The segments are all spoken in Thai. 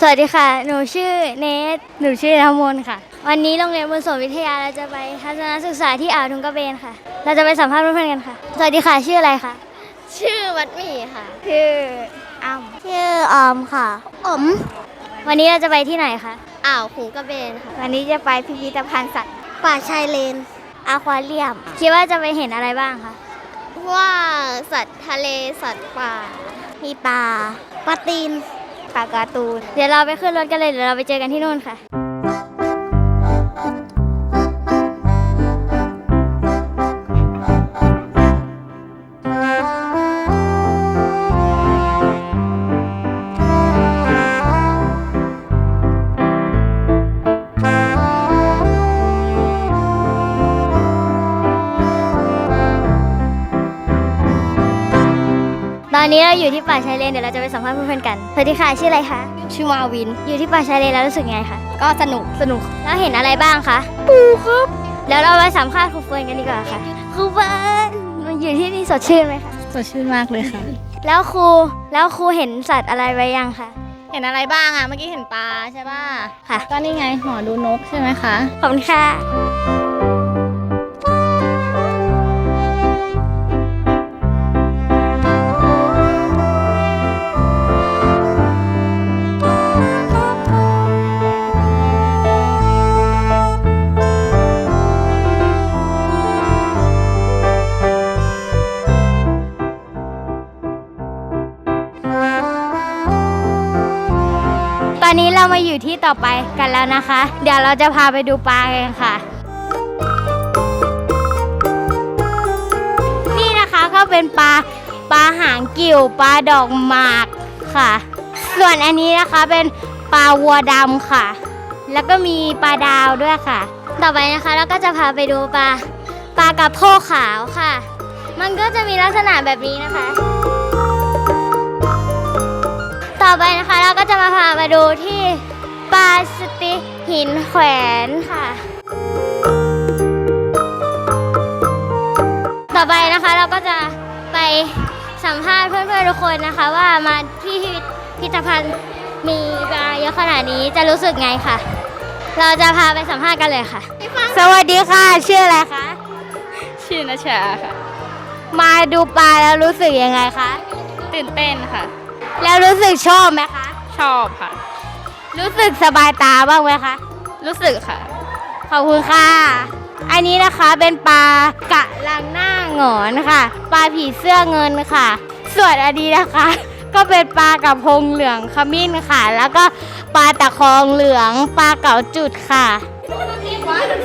สวัสดีค่ะ หนูชื่อเนท หนูชื่อน้ำมนต์ค่ะ วันนี้โรงเรียนบุญสมวิทยาเราจะไปทัศนศึกษาที่อ่าวทุงกระเบนค่ะ เราจะไปสัมภาษณ์เพื่อนๆกันค่ะ สวัสดีค่ะ ชื่ออะไรคะ ชื่อวัดหมี่ค่ะ ชื่ออ้ำชื่อออมค่ะ อม วันนี้เราจะไปที่ไหนคะ อ่าวขุงกระเบนค่ะ วันนี้จะไปพิพิธภัณฑ์สัตว์ป่าชายเลนอาควาเรียม คิดว่าจะไปเห็นอะไรบ้างคะว่าสัตว์ทะเล สัตว์ป่า มีปลา ปลาตีน ปาการ์ตูน เดี๋ยวเราไปขึ้นรถกันเลย เดี๋ยวเราไปเจอกันที่นู่นค่ะ อนนี้เราอยู่ที่ป่าชายเลนเดี๋ยวเราจะไปสัมภาษณ์เพื่อนๆกันสวัสดีค่ะชื่ออะไรคะชื่อมาวิน อยู่ที่ป่าชายเลนแล้วรู้สึกไงคะก็สนุกสนุกแล้วเห็นอะไรบ้างคะปูครับแล้วเราไปสัมภาษณ์ครูเฟิร์นกันดีกว่าค่ะครูเฟิร์นมันอยู่ที่นี่สดชื่นไหมคะสดชื่นมากเลยค่ะ แล้วครูแล้วครูเห็นสัตว์อะไรไว้ยังคะเห็นอะไรบ้างอะเมื่อกี้เห็นปลาใช่ป่ะค่ะก็นี่ไงหอดูนกใช่ไหมคะขอบคุณค่ะ อนนี้เรามาอยู่ที่ต่อไปกันแล้วนะคะ เดี๋ยวเราจะพาไปดูปลากันค่ะ นี่นะคะก็เป็นปลาปลาหางกิ่วปลาดอกหมากค่ะ ส่วนอันนี้นะคะเป็นปลาวัวดำค่ะ แล้วก็มีปลาดาวด้วยค่ะ ต่อไปนะคะเราก็จะพาไปดูปลาปลากระโพกขาวค่ะ มันก็จะมีลักษณะแบบนี้นะคะ ต่อไปนะคะเราก็จะมาพามาดูที่ปลาสติหินแขวนค่ะ ต่อไปนะคะเราก็จะไปสัมภาษณ์เพื่อนๆทุกคนนะคะ ว่ามาที่พิพิธภัณฑ์มีปลาเยอะขนาดนี้จะรู้สึกไงค่ะ เราจะพาไปสัมภาษณ์กันเลยค่ะ สวัสดีค่ะ ชื่ออะไรคะ ชื่อนาชาค่ะ มาดูปลาแล้วรู้สึกยังไงคะ ตื่นเต้นค่ะ แล้วรู้สึกชอบไหมคะ ชอบค่ะ รู้สึกสบายตาบ้างไหมคะ รู้สึกค่ะ ขอบคุณค่ะ อันนี้นะคะเป็นปลากะลังหน้าหงอนค่ะ ปลาผีเสื้อเงินค่ะ ส่วนอันนี้นะคะ ก็เป็นปลากระพงเหลืองขมิ้นค่ะ แล้วก็ปลาตะคองเหลือง ปลาเก๋าจุดค่ะ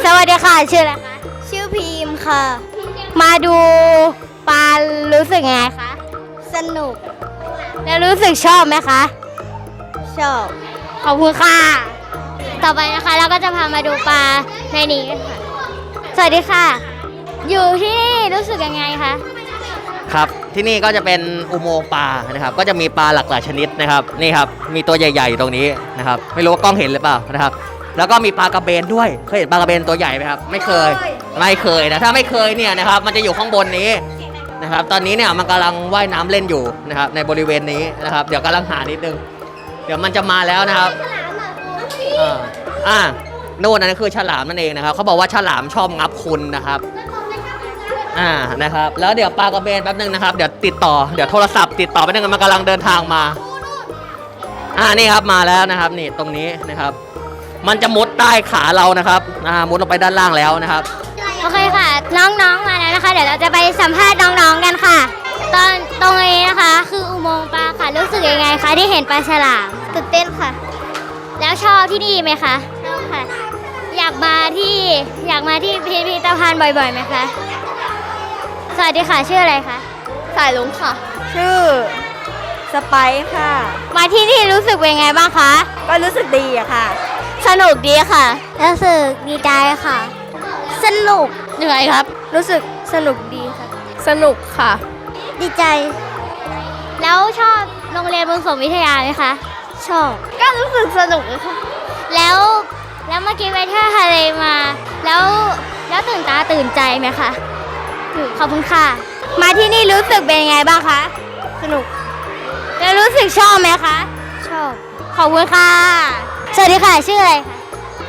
สวัสดีค่ะชื่ออะไรคะ ชื่อพีมค่ะ มาดูปลารู้สึกไงคะ สนุก แล้วรู้สึกชอบไหมคะ ชอบ ขอบคุณค่ะ ต่อไปนะคะเราก็จะพามาดูปลาในนี้กันค่ะ สวัสดีค่ะ อยู่ที่นี่รู้สึกยังไงคะ ครับ ที่นี่ก็จะเป็นอุโมงค์ปลานะครับ ก็จะมีปลาหลากหลายชนิดนะครับ นี่ครับ มีตัวใหญ่ๆอยู่ตรงนี้นะครับ ไม่รู้ว่ากล้องเห็นหรือเปล่านะครับ แล้วก็มีปลากระเบนด้วย เคยเห็นปลากระเบนตัวใหญ่ไหมครับ ไม่เคย ไม่เคยนะ ถ้าไม่เคยเนี่ยนะครับ มันจะอยู่ข้างบนนี้ นะครับ ตอนนี้เนี่ยมันกำลังว่ายน้ำเล่นอยู่นะครับในบริเวณนี้นะครับ เดี๋ยวกำลังหานิดนึง เดี๋ยวมันจะมาแล้วนะครับอ่าอ่าโน่นนั่นคือฉลามนั่นเองนะครับเขาบอกว่าฉลามชอบงับคุณนะครับอ่านะครับ แล้วเดี๋ยวปลากระเบนแป๊บนึงนะครับ เดี๋ยวติดต่อเดี๋ยวโทรศัพท์ติดต่อแป๊บนึงมันกำลังเดินทางมา อ่านี่ครับมาแล้วนะครับ นี่ตรงนี้นะครับ มันจะมุดใต้ขาเรานะครับอ่ามุดลงไปด้านล่างแล้วนะครับ โอเคค่ะ น้องๆมาแล้ว นะคะ เดี๋ยวเราจะไปสัมภาษณ์น้องๆกันค่ะ ตอนตรงนี้นะคะ คืออุโมงค์ปลาค่ะ รู้สึกยังไงคะที่เห็นปลาฉลาม ตื่นเต้นค่ะ แล้วชอบที่นี่ไหมคะชอบค่ะ อยากมาที่อยากมาที่พิพิธภัณฑ์บ่อยๆไหมคะ สวัสดีค่ะชื่ออะไรคะ สายลุงค่ะ ชื่อสไปซ์ค่ะ มาที่นี่รู้สึกเป็นไงบ้างคะ ก็รู้สึกดีอะค่ะ สนุกดีค่ะ รู้สึกดีใจค่ะ สนุก เหนื่อยครับ รู้สึก สนุกดีค่ะ สนุกค่ะ ดีใจ แล้วชอบโรงเรียนบุญสมวิทยาไหมคะ ชอบ ก็รู้สึกสนุกค่ะ แล้วแล้วเมื่อกี้ไปเที่ยวทะเลมา แล้วแล้วตื่นตาตื่นใจไหมคะขอบคุณค่ะ มาที่นี่รู้สึกเป็นยังไงบ้างคะ สนุก แล้วรู้สึกชอบไหมคะ ชอบ ขอบคุณค่ะ สวัสดีค่ะ ชื่ออะไรคะ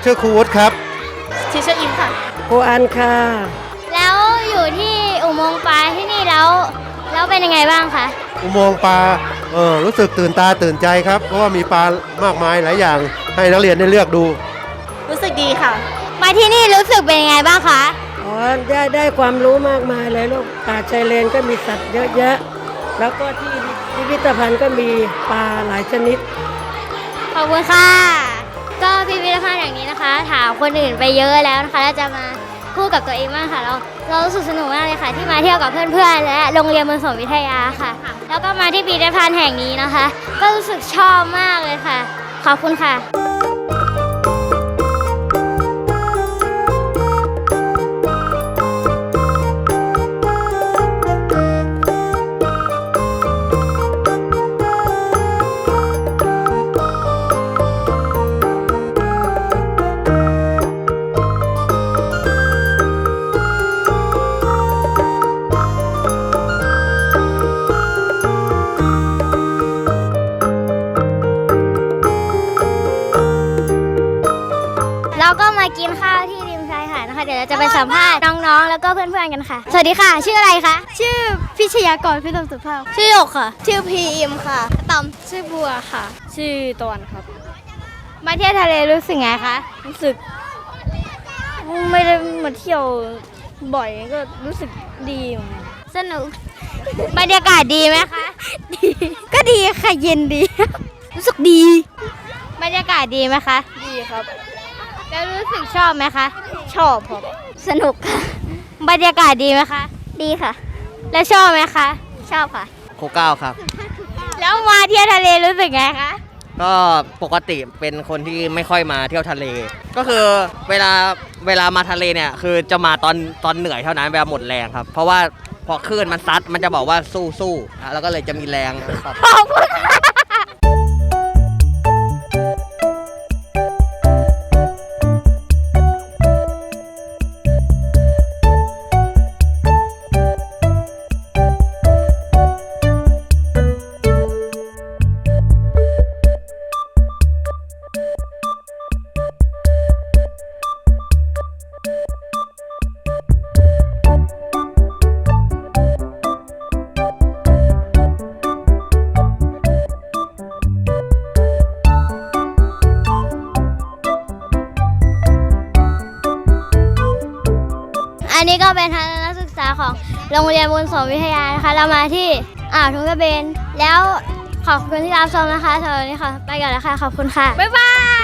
ชื่อครูวุฒิครับทิชเชอร์อิมค่ะครูอันค่ะ แล้วอยู่ที่อุโมงค์ปลาที่นี่แล้ว แล้วเป็นยังไงบ้างคะ อุโมงค์ปลาเออรู้สึกตื่นตาตื่นใจครับ เพราะว่ามีปลามากมายหลายอย่างให้นักเรียนได้เลือกดู รู้สึกดีค่ะ มาที่นี่รู้สึกเป็นยังไงบ้างคะ อ๋อได้ได้ความรู้มากมายเลยลูกป่าชายเลนก็มีสัตว์เยอะแยะ แล้วก็ที่พิพิธภัณฑ์ก็มีปลาหลายชนิด ขอบคุณค่ะ ก็พิพิธภัณฑ์อย่างนี้นะคะ ถามคนอื่นไปเยอะแล้วนะคะแล้วจะมา คู่กับตัวเองมากค่ะ เราเรารู้สึกสนุกมากเลยค่ะ ที่มาเที่ยวกับเพื่อนๆ และโรงเรียนมนสมวิทยาค่ะ แล้วก็มาที่พิพิธภัณฑ์แห่งนี้นะคะ ก็รู้สึกชอบมากเลยค่ะ ขอบคุณค่ะ ก็มากินข้าวที่ริมชายหาดนะคะ เดี๋ยวเราจะไปสัมภาษณ์น้องๆ แล้วก็เพื่อนๆ กันค่ะ สวัสดีค่ะ ชื่ออะไรคะ ชื่อพิชยากรพิธมสุภาพ ชื่อหยกค่ะ ชื่อพีอิมค่ะตอมชื่อบัวค่ะ ชื่อตะวันครับ มาเที่ยวทะเลรู้สึกไงคะ รู้สึก ไม่ได้มาเที่ยวบ่อยก็รู้สึกดีเหมือนกันสนุก บรรยากาศดีไหมคะ ดี ก็ดีค่ะ เย็นดี รู้สึกดี บรรยากาศดีไหมคะ ดีครับ แล้วรู้สึกชอบไหมคะ ชอบครับสนุกค่ะ บรรยากาศดีไหมคะ ดีค่ะ แล้วชอบไหมคะ ชอบค่ะ โคเก้าครับ แล้วมาเที่ยวทะเลรู้สึกไงคะก็ปกติเป็นคนที่ไม่ค่อยมาเที่ยวทะเล ก็คือเวลาเวลามาทะเลเนี่ย คือจะมาตอนตอนเหนื่อยเท่านั้นเวลาหมดแรงครับ เพราะว่าพอคลื่นมันซัดมันจะบอกว่าสู้สู้อะแล้วก็เลยจะมีแรงครับขอบคุณ อันนี้ก็เป็นทัศนศึกษาของโรงเรียนบุญสมวิทยานะคะ เรามาที่อ่าวทุ่งกระเบน แล้วขอบคุณที่รับชมนะคะสำหรับวันนี้ค่ะไปก่อนแล้วค่ะ ขอบคุณค่ะ บ๊ายบาย